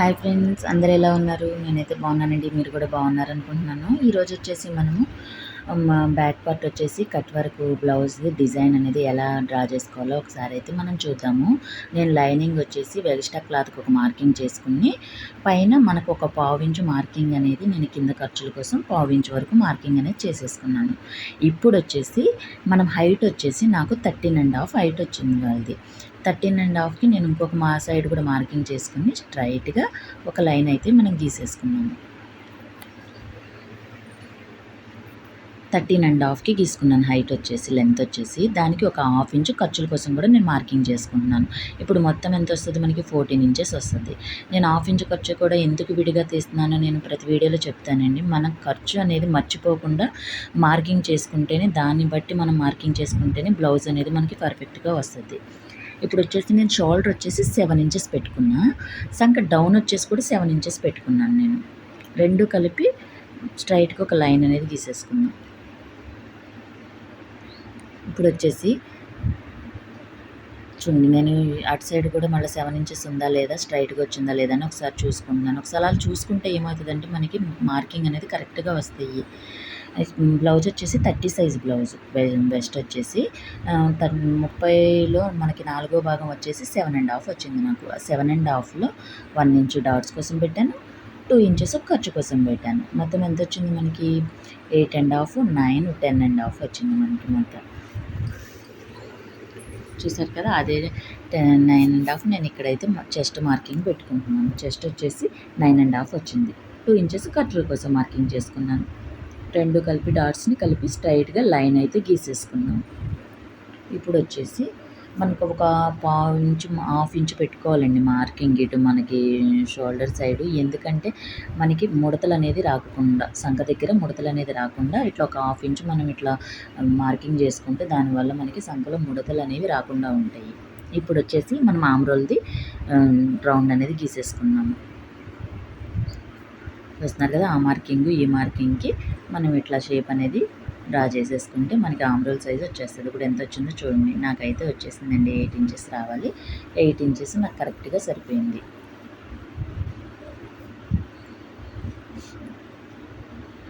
Hi friends అందరు ఎలా ఉన్నారు? నేనైతే బాగున్నానండి మీరు కూడా బాగున్నారు అనుకుంటున్నాను ఈరోజు వచ్చేసి మనము బ్యాక్ పార్ట్ వచ్చేసి కట్ వర్క్ బ్లౌజ్ డిజైన్ అనేది ఎలా డ్రా చేసుకోవాలో ఒకసారి అయితే మనం చూద్దాము. నేను లైనింగ్ వచ్చేసి వెగిస్టా క్లాత్కి ఒక మార్కింగ్ చేసుకుని పైన మనకు ఒక పావించు మార్కింగ్ అనేది నేను కింద ఖర్చుల కోసం పావించు వరకు మార్కింగ్ అనేది చేసేసుకున్నాను. ఇప్పుడు వచ్చేసి మనం హైట్ వచ్చేసి నాకు థర్టీన్ అండ్ హాఫ్ హైట్ వచ్చింది వాళ్ళది. థర్టీన్ అండ్ హాఫ్కి నేను ఇంకొక మా సైడ్ కూడా మార్కింగ్ చేసుకుని స్ట్రైట్గా ఒక లైన్ అయితే మనం గీసేసుకున్నాము థర్టీన్ అండ్ హాఫ్కి గీసుకున్నాను. హైట్ వచ్చేసి లెంత్ వచ్చేసి. దానికి ఒక హాఫ్ ఇంచు ఖర్చుల కోసం కూడా నేను మార్కింగ్ చేసుకుంటున్నాను. ఇప్పుడు మొత్తం ఎంత వస్తుంది? మనకి ఫోర్టీన్ ఇంచెస్ వస్తుంది. నేను హాఫ్ ఇంచు ఖర్చు కూడా ఎందుకు విడిగా తీస్తున్నానో నేను ప్రతి వీడియోలో చెప్తానండి. మన ఖర్చు అనేది మర్చిపోకుండా మార్కింగ్ చేసుకుంటేనే దాన్ని బట్టి మనం మార్కింగ్ చేసుకుంటేనే బ్లౌజ్ అనేది మనకి పర్ఫెక్ట్గా వస్తుంది. ఇప్పుడు వచ్చేసి నేను షోల్డర్ వచ్చేసి సెవెన్ ఇంచెస్ పెట్టుకున్నా. సంక డౌన్ వచ్చేసి కూడా సెవెన్ ఇంచెస్ పెట్టుకున్నాను నేను. రెండు కలిపి స్ట్రైట్గా ఒక లైన్ అనేది గీసేసుకున్నాను ఇప్పుడు వచ్చేసి చూడండి నేను అటు సైడ్ కూడా మళ్ళీ సెవెన్ ఇంచెస్ ఉందా లేదా స్ట్రైట్గా వచ్చిందా లేదా అని ఒకసారి చూసుకుంటున్నాను. ఒకసారి అలా చూసుకుంటే ఏమవుతుందంటే మనకి మార్కింగ్ అనేది కరెక్ట్గా వస్తాయి. బ్లౌజ్ వచ్చేసి థర్టీ సైజ్ బ్లౌజ్ బెస్ట్ వచ్చేసి ముప్పైలో మనకి నాలుగో భాగం వచ్చేసి సెవెన్ అండ్ హాఫ్ వచ్చింది నాకు. సెవెన్ అండ్ హాఫ్లో వన్ ఇంచ్ డాట్స్ కోసం పెట్టాను టూ ఇంచెస్ ఖర్చు కోసం పెట్టాను. మొత్తం ఎంత వచ్చింది మనకి? Eight and half nine ten and half వచ్చింది మనకి మొత్తం. చూసారు కదా అదే టెన్ నైన్ అండ్ హాఫ్ నేను ఇక్కడైతే చెస్ట్ మార్కింగ్ పెట్టుకుంటున్నాను. చెస్ట్ వచ్చేసి నైన్ అండ్ హాఫ్ వచ్చింది. టూ ఇంచెస్ కట్ల కోసం మార్కింగ్ చేసుకున్నాను. రెండు కలిపి డాట్స్ని కలిపి స్ట్రైట్గా లైన్ అయితే గీసేసుకున్నాం ఇప్పుడు వచ్చేసి మనకు ఒక పావు ఇంచు హాఫ్ ఇంచు పెట్టుకోవాలండి మార్కింగ్ ఇటు మనకి షోల్డర్ సైడు ఎందుకంటే మనకి ముడతలు అనేది రాకుండా సంఖ దగ్గర ముడతలు అనేది రాకుండా ఇట్లా ఒక హాఫ్ ఇంచు మనం ఇట్లా మార్కింగ్ చేసుకుంటే దానివల్ల మనకి సంఖలో ముడతలు అనేవి రాకుండా ఉంటాయి. ఇప్పుడు వచ్చేసి మనం ఆమ్రోల్ది రౌండ్ um, అనేది గీసేసుకున్నాము చూస్తున్నారు కదా ఆ మార్కింగ్ ఈ మార్కింగ్కి మనం ఇట్లా షేప్ అనేది డ్రా చేసేసుకుంటే మనకి ఆమ్రోల్ సైజ్ వచ్చేస్తుంది. ఇప్పుడు ఎంత వచ్చిందో చూడండి. నాకైతే వచ్చేసిందండి ఎయిట్ ఇంచెస్ రావాలి. ఎయిట్ ఇంచెస్ నాకు కరెక్ట్గా సరిపోయింది.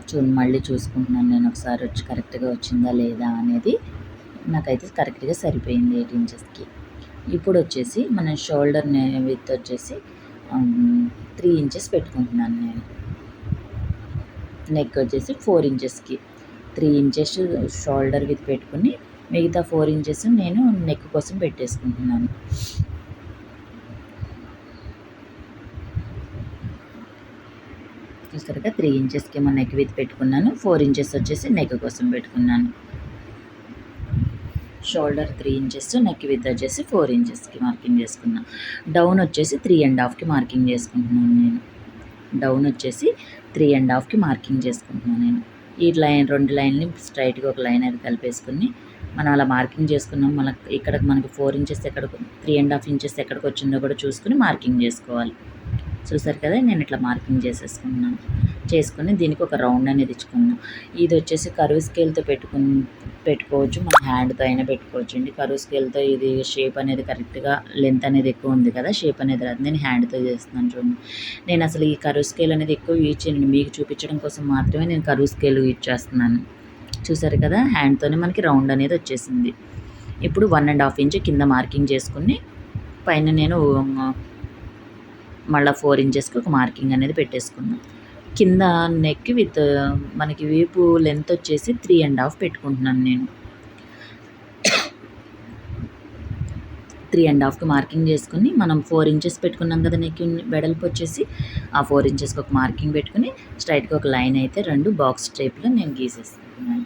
చూడండి మళ్ళీ చూసుకుంటున్నాను నేను ఒకసారి వచ్చి కరెక్ట్గా వచ్చిందా లేదా అనేది. నాకైతే కరెక్ట్గా సరిపోయింది ఎయిట్ ఇంచెస్కి ఇప్పుడు వచ్చేసి మన షోల్డర్ విత్ వచ్చేసి um, త్రీ ఇంచెస్ పెట్టుకుంటున్నాను నేను. నెక్ వచ్చేసి ఫోర్ ఇంచెస్కి త్రీ ఇంచెస్ షోల్డర్ విత్ పెట్టుకుని మిగతా ఫోర్ ఇంచెస్ నేను నెక్ కోసం పెట్టేసుకుంటున్నాను. చూసారుగా త్రీ ఇంచెస్కి ఏమో నెక్ విత్ పెట్టుకున్నాను. ఫోర్ ఇంచెస్ వచ్చేసి నెక్ కోసం పెట్టుకున్నాను. Shoulder three inches neck with వచ్చేసి ఫోర్ ఇంచెస్కి మార్కింగ్ చేసుకున్నాను డౌన్ వచ్చేసి త్రీ అండ్ హాఫ్కి మార్కింగ్ చేసుకుంటున్నాను నేను. డౌన్ వచ్చేసి త్రీ అండ్ హాఫ్కి మార్కింగ్ చేసుకుంటున్నాను నేను. ఈ లైన్ రెండు లైన్ని స్ట్రైట్గా ఒక లైన్ అది కలిపేసుకుని మనం అలా మార్కింగ్ చేసుకున్నాం. మనకి ఇక్కడ మనకి ఫోర్ ఇంచెస్ ఎక్కడ త్రీ అండ్ హాఫ్ ఇంచెస్ ఎక్కడికి వచ్చిందో కూడా చూసుకుని మార్కింగ్ చేసుకోవాలి. చూసారు కదా నేను ఇట్లా మార్కింగ్ చేసేసుకున్నాను. చేసుకుని దీనికి ఒక రౌండ్ అనేది ఇచ్చుకున్నాం ఇది వచ్చేసి కరువు స్కేల్తో పెట్టుకుని పెట్టుకోవచ్చు. మన హ్యాండ్తో అయినా పెట్టుకోవచ్చు అండి. కరువు స్కేల్తో ఇది షేప్ అనేది కరెక్ట్గా లెంత్ అనేది ఎక్కువ ఉంది కదా షేప్ అనేది రాదు. నేను హ్యాండ్తో చేస్తున్నాను చూడండి. నేను అసలు ఈ కరువు స్కేల్ అనేది ఎక్కువ యూజ్ చేయను. మీకు చూపించడం కోసం మాత్రమే నేను కరువు స్కేల్ యూజ్ చేస్తున్నాను. చూసారు కదా హ్యాండ్తోనే మనకి రౌండ్ అనేది వచ్చేసింది. ఇప్పుడు వన్ అండ్ హాఫ్ ఇంచ్ కింద మార్కింగ్ చేసుకుని పైన నేను మళ్ళీ ఫోర్ ఇంచెస్కి ఒక మార్కింగ్ అనేది పెట్టేసుకుందాం కింద నెక్ విత్ మనకి వీపు లెంత్ వచ్చేసి త్రీ అండ్ హాఫ్ పెట్టుకుంటున్నాను నేను. త్రీ అండ్ హాఫ్కి మార్కింగ్ చేసుకుని మనం ఫోర్ ఇంచెస్ పెట్టుకున్నాం కదా నెక్ వెడల్పు వచ్చేసి ఆ ఫోర్ ఇంచెస్కి ఒక మార్కింగ్ పెట్టుకుని స్ట్రైట్గా ఒక లైన్ అయితే రెండు బాక్స్ టైప్లో నేను గీసేస్తున్నాను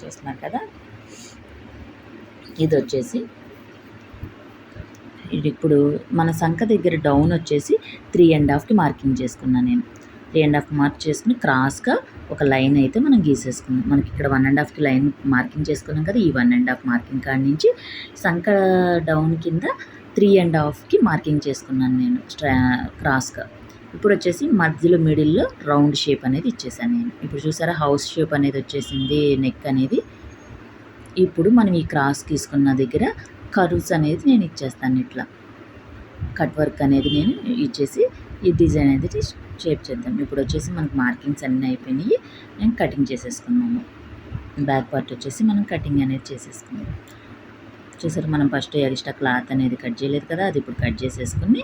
చూస్తున్నారు కదా? ఇది వచ్చేసి ఇప్పుడు మన సంఖ దగ్గర డౌన్ వచ్చేసి త్రీ అండ్ హాఫ్కి మార్కింగ్ చేసుకున్నాను నేను. త్రీ అండ్ హాఫ్ మార్క్ చేసుకుని క్రాస్గా ఒక లైన్ అయితే మనం గీసేసుకున్నాం. మనకి ఇక్కడ వన్ అండ్ హాఫ్కి లైన్ మార్కింగ్ చేసుకున్నాం కదా ఈ వన్ అండ్ హాఫ్ మార్కింగ్ కాడి నుంచి సంఖ డౌన్ కింద త్రీ అండ్ హాఫ్కి మార్కింగ్ చేసుకున్నాను నేను స్ట్రా క్రాస్గా. ఇప్పుడు వచ్చేసి మధ్యలో మిడిల్లో రౌండ్ షేప్ అనేది ఇచ్చేసాను నేను. ఇప్పుడు చూసారా హౌస్ షేప్ అనేది వచ్చేసింది నెక్ అనేది. ఇప్పుడు మనం ఈ క్రాస్ తీసుకున్న దగ్గర కర్వ్స్ అనేది నేను ఇచ్చేస్తాను ఇట్లా. కట్ వర్క్ అనేది నేను ఇచ్చేసి ఈ డిజైన్ అనేది షేప్ చేద్దాం. ఇప్పుడు వచ్చేసి మనకు మార్కింగ్స్ అన్నీ అయిపోయినాయి. నేను కటింగ్ చేసేసుకున్నాము బ్యాక్ పార్ట్ వచ్చేసి మనం కటింగ్ అనేది చేసేసుకున్నాం చూసారు మనం ఫస్ట్ ఎక్స్ట్రా క్లాత్ అనేది కట్ చేయలేదు కదా అది ఇప్పుడు కట్ చేసేసుకుని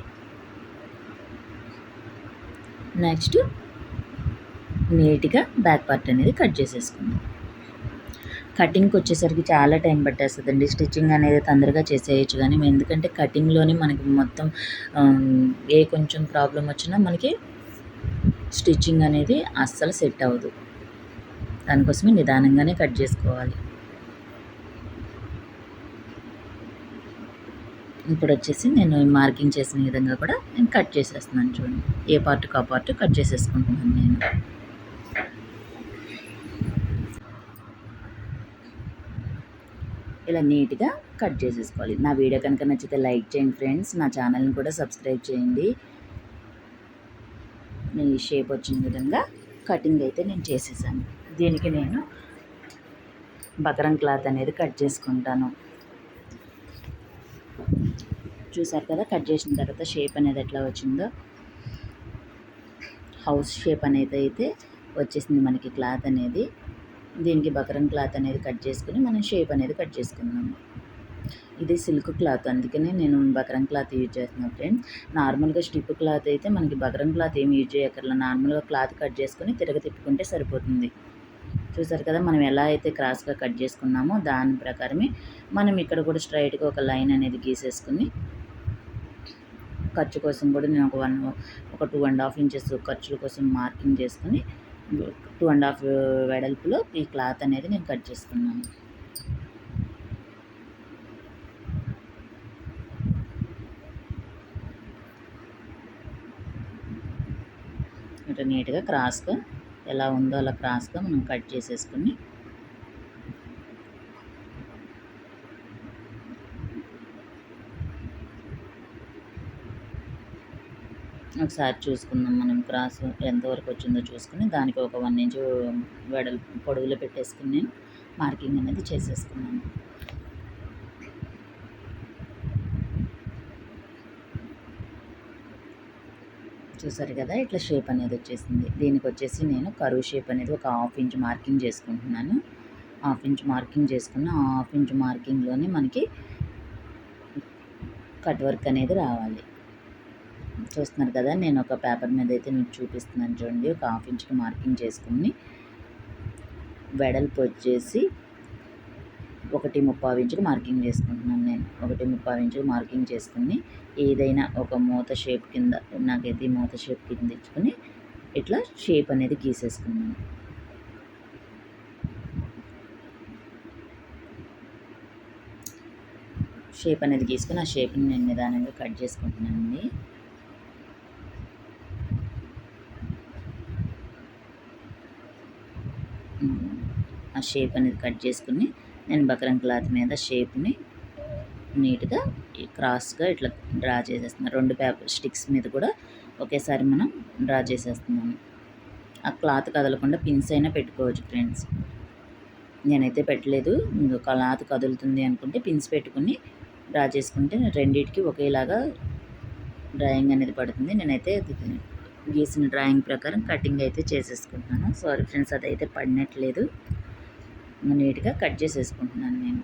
నెక్స్ట్ నీట్గా బ్యాక్ పార్ట్ అనేది కట్ చేసేసుకుందాం. కటింగ్కి వచ్చేసరికి చాలా టైం పట్టేస్తుందండి. స్టిచ్చింగ్ అనేది తొందరగా చేసేయచ్చు కానీ ఎందుకంటే కటింగ్లోనే మనకి మొత్తం ఏ కొంచెం ప్రాబ్లం వచ్చినా మనకి స్టిచ్చింగ్ అనేది అస్సలు సెట్ అవ్వదు. దానికోసమే నిదానంగానే కట్ చేసుకోవాలి. ఇప్పుడు వచ్చేసి నేను మార్కింగ్ చేసిన విధంగా కూడా నేను కట్ చేసేస్తున్నాను చూడండి. ఏ పార్ట్కి ఆ పార్ట్ కట్ చేసేసుకుంటున్నాను నేను. ఇలా నీట్గా కట్ చేసేసుకోవాలి. నా వీడియో కనుక నచ్చితే లైక్ చేయండి ఫ్రెండ్స్. నా ఛానల్ని కూడా సబ్స్క్రైబ్ చేయండి. నేను ఈ షేప్ వచ్చిన విధంగా కటింగ్ అయితే నేను చేసేసాను. దీనికి నేను బకరం క్లాత్ అనేది కట్ చేసుకుంటాను. చూసారు కదా కట్ చేసిన తర్వాత షేప్ అనేది ఎట్లా వచ్చిందో? హౌస్ షేప్ అనేది అయితే వచ్చేసింది మనకి క్లాత్ అనేది. దీనికి బకరం క్లాత్ అనేది కట్ చేసుకుని మనం షేప్ అనేది కట్ చేసుకున్నాము ఇది సిల్క్ క్లాత్ అందుకనే నేను బకరం క్లాత్ యూజ్ చేస్తున్నాను ఫ్రెండ్స్. నార్మల్గా స్టిప్ క్లాత్ అయితే మనకి బకరం క్లాత్ ఏమి యూజ్ చేయక్కర్లా. నార్మల్గా క్లాత్ కట్ చేసుకుని తిరగ తిప్పుకుంటే సరిపోతుంది. చూసారు కదా మనం ఎలా అయితే క్రాస్గా కట్ చేసుకున్నామో దాని ప్రకారమే మనం ఇక్కడ కూడా స్ట్రైట్గా ఒక లైన్ అనేది గీసేసుకుని ఖర్చు కోసం కూడా నేను ఒక వన్ ఒక టూ అండ్ హాఫ్ ఇంచెస్ ఖర్చుల కోసం మార్కింగ్ చేసుకుని టూ అండ్ హాఫ్ వెడల్పులో ఈ క్లాత్ అనేది నేను కట్ చేసుకున్నాను. ఇట్లా నీట్గా క్రాస్గా ఎలా ఉందో అలా క్రాస్గా మనం కట్ చేసేసుకుని ఒకసారి చూసుకుందాం మనం క్రాస్ ఎంతవరకు వచ్చిందో చూసుకుని దానికి ఒక వన్ ఇంచ్ వెడల్ పొడవులో పెట్టేసుకుని నేను మార్కింగ్ అనేది చేసేసుకున్నాను చూసారు కదా ఇట్లా షేప్ అనేది వచ్చేసింది. దీనికి వచ్చేసి నేను కరువు షేప్ అనేది ఒక హాఫ్ ఇంచ్ మార్కింగ్ చేసుకుంటున్నాను. హాఫ్ ఇంచ్ మార్కింగ్ చేసుకున్న హాఫ్ ఇంచ్ మార్కింగ్లోనే మనకి కట్ వర్క్ అనేది రావాలి. చూస్తున్నారు కదా నేను ఒక పేపర్ మీద అయితే మీకు చూపిస్తున్నాను చూడండి. ఒక హాఫ్ ఇంచ్కి మార్కింగ్ చేసుకుని వెడల్పు వచ్చేసి ఒకటి ముప్పావు ఇంచుకి మార్కింగ్ చేసుకుంటున్నాను నేను. ఒకటి ముప్పావు ఇంచుకు మార్కింగ్ చేసుకుని ఏదైనా ఒక మూత షేప్ కింద నాకైతే మూత షేప్ కింద ఇచ్చుకొని ఇట్లా షేప్ అనేది గీసేసుకున్నాను. షేప్ అనేది గీసుకుని ఆ షేప్ని నేను నిదానంగా కట్ చేసుకుంటున్నానండి. ఆ షేప్ అనేది కట్ చేసుకుని నేను బకరం క్లాత్ మీద షేప్ని నీట్గా క్రాస్గా ఇట్లా డ్రా చేసేస్తున్నాను. రెండు పేపర్ స్టిక్స్ మీద కూడా ఒకేసారి మనం డ్రా చేసేస్తున్నాను ఆ క్లాత్ కదలకుండా పిన్స్ అయినా పెట్టుకోవచ్చు ఫ్రెండ్స్ నేనైతే పెట్టలేదు. క్లాత్ కదులుతుంది అనుకుంటే పిన్స్ పెట్టుకుని డ్రా చేసుకుంటే రెండింటికి ఒకేలాగా డ్రాయింగ్ అనేది పడుతుంది. నేనైతే గీసిన డ్రాయింగ్ ప్రకారం కటింగ్ అయితే చేసేసుకుంటున్నాను. సారీ ఫ్రెండ్స్ అదైతే పడినట్లేదు. నీట్గా కట్ చేసేసుకుంటున్నాను నేను.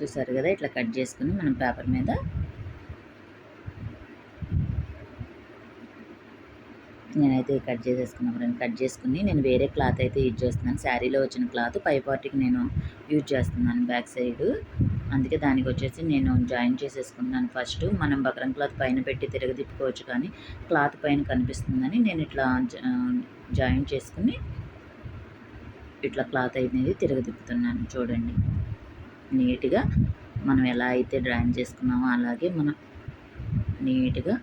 చూసారు కదా ఇట్లా కట్ చేసుకుని మనం పేపర్ మీద నేనైతే కట్ చేసేసుకున్నాను ఫ్రెండ్ కట్ చేసుకుని నేను వేరే క్లాత్ అయితే యూజ్ చేస్తున్నాను. శారీలో వచ్చిన క్లాత్ పై పార్టీకి నేను యూజ్ చేస్తున్నాను బ్యాక్ సైడ్. అందుకే దానికి వచ్చేసి నేను జాయిన్ చేసేసుకున్నాను. ఫస్ట్ మనం బక్రం క్లాత్ పైన పెట్టి తిరగదిప్పుకోవచ్చు కానీ క్లాత్ పైన కనిపిస్తుందని నేను ఇట్లా జాయిన్ చేసుకుని ఇట్లా క్లాత్ అనేది తిరగదిప్పుతున్నాను. చూడండి. నీట్గా మనం ఎలా అయితే డ్రాయింగ్ చేసుకున్నామో అలాగే మనం నీట్గా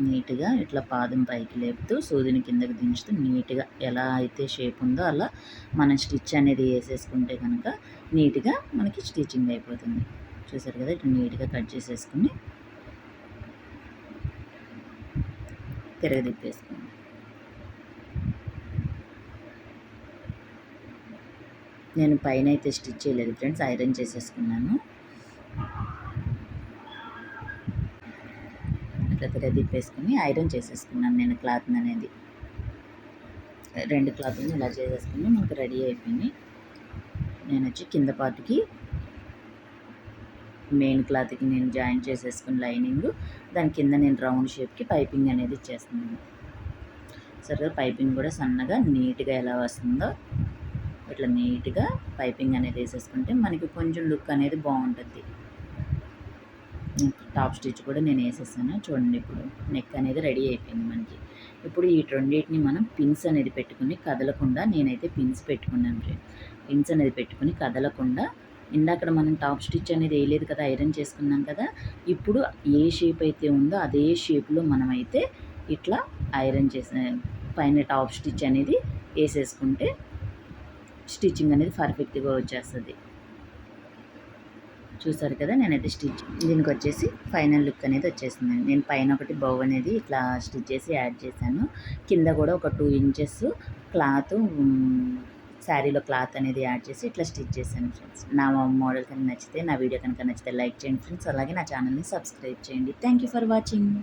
నీట్గా ఇట్లా పాదం పైకి లేపుతూ సూదిని కిందకు దించుతూ నీట్గా ఎలా అయితే షేప్ ఉందో అలా మనం స్టిచ్ అనేది వేసేసుకుంటే కనుక నీట్గా మనకి స్టిచ్చింగ్ అయిపోతుంది. చూసారు కదా? ఇట్లా నీట్గా కట్ చేసేసుకుని తిరగదిప్పేసుకోండి నేను పైన అయితే స్టిచ్ చేయలేదు ఫ్రెండ్స్ ఐరన్ చేసేసుకున్నాను. ఇట్లా తిప్పేసుకుని ఐరన్ చేసేసుకున్నాను నేను క్లాత్ అనేది. రెండు క్లాత్ని ఇలా చేసేసుకుని మనకు రెడీ అయిపోయింది. నేను వచ్చి కింద పాటికి మెయిన్ క్లాత్కి నేను జాయిన్ చేసేసుకుని లైనింగ్ దాని కింద నేను రౌండ్ షేప్కి పైపింగ్ అనేది ఇచ్చేస్తున్నాను. సరే పైపింగ్ కూడా సన్నగా నీట్గా ఎలా వస్తుందో ఇట్లా నీట్గా పైపింగ్ అనేది వేసేసుకుంటే మనకి కొంచెం లుక్ అనేది బాగుంటుంది. టాప్ స్టిచ్ కూడా నేను వేసేసాను. చూడండి ఇప్పుడు నెక్ అనేది రెడీ అయిపోయింది మనకి. ఇప్పుడు ఈ రెండింటిని మనం పిన్స్ అనేది పెట్టుకుని కదలకుండా నేనైతే పిన్స్ పెట్టుకున్నాను ఫ్రెండ్. పిన్స్ అనేది పెట్టుకుని కదలకుండా ఇందాక మనం టాప్ స్టిచ్ అనేది వేయలేదు కదా ఐరన్ చేసుకున్నాం కదా ఇప్పుడు ఏ షేప్ అయితే ఉందో అదే షేప్లో మనమైతే ఇట్లా ఐరన్ చేసే పైన టాప్ స్టిచ్ అనేది వేసేసుకుంటే స్టిచ్చింగ్ అనేది పర్ఫెక్ట్గా వచ్చేస్తుంది. చూసారు కదా నేనైతే స్టిచ్ దీనికి వచ్చేసి ఫైనల్ లుక్ అనేది వచ్చేసింది నేను పైన ఒకటి బౌ అనేది ఇట్లా స్టిచ్ చేసి యాడ్ చేశాను. కింద కూడా ఒక టూ ఇంచెస్ క్లాత్ శారీలో క్లాత్ అనేది యాడ్ చేసి ఇట్లా స్టిచ్ చేశాను ఫ్రెండ్స్. నా మోడల్ కనుక నచ్చితే నా వీడియో కనుక నచ్చితే లైక్ చేయండి ఫ్రెండ్స్. అలాగే నా ఛానల్ని సబ్స్క్రైబ్ చేయండి. Thank you for watching.